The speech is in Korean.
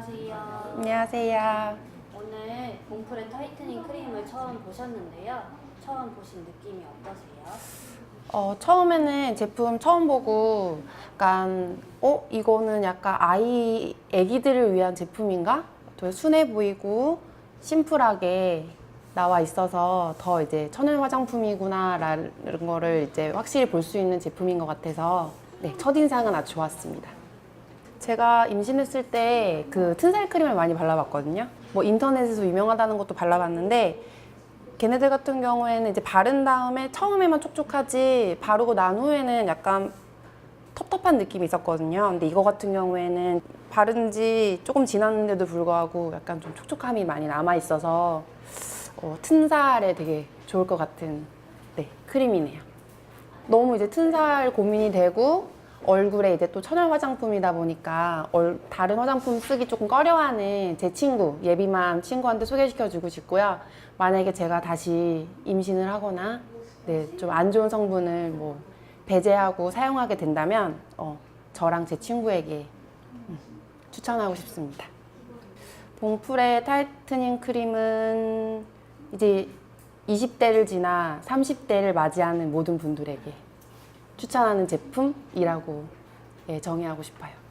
안녕하세요. 안녕하세요. 오늘 봉프레 타이트닝 크림을 처음 보셨는데요. 처음 보신 느낌이 어떠세요? 어, 처음에는 제품 처음 보고 약간 어 이거는 약간 아이 아기들을 위한 제품인가? 되게 순해 보이고 심플하게 나와 있어서 더 이제 천연 화장품이구나라는 거를 이제 확실히 볼 수 있는 제품인 것 같아서 네, 첫인상은 아주 좋았습니다. 제가 임신했을 때 그 튼살 크림을 많이 발라봤거든요. 뭐 인터넷에서 유명하다는 것도 발라봤는데 걔네들 같은 경우에는 이제 바른 다음에 처음에만 촉촉하지 바르고 난 후에는 약간 텁텁한 느낌이 있었거든요. 근데 이거 같은 경우에는 바른 지 조금 지났는데도 불구하고 약간 좀 촉촉함이 많이 남아 있어서 어, 튼살에 되게 좋을 것 같은 네, 크림이네요. 너무 이제 튼살 고민이 되고 얼굴에 이제 또 천연 화장품이다 보니까 얼- 다른 화장품 쓰기 조금 꺼려하는 제 친구 예비맘 친구한테 소개시켜주고 싶고요. 만약에 제가 다시 임신을 하거나 네, 좀 안 좋은 성분을 뭐 배제하고 사용하게 된다면 어, 저랑 제 친구에게 음, 추천하고 싶습니다. 봉풀의 타이트닝 크림은 이제 20대를 지나 30대를 맞이하는 모든 분들에게 추천하는 제품이라고 예, 정의하고 싶어요.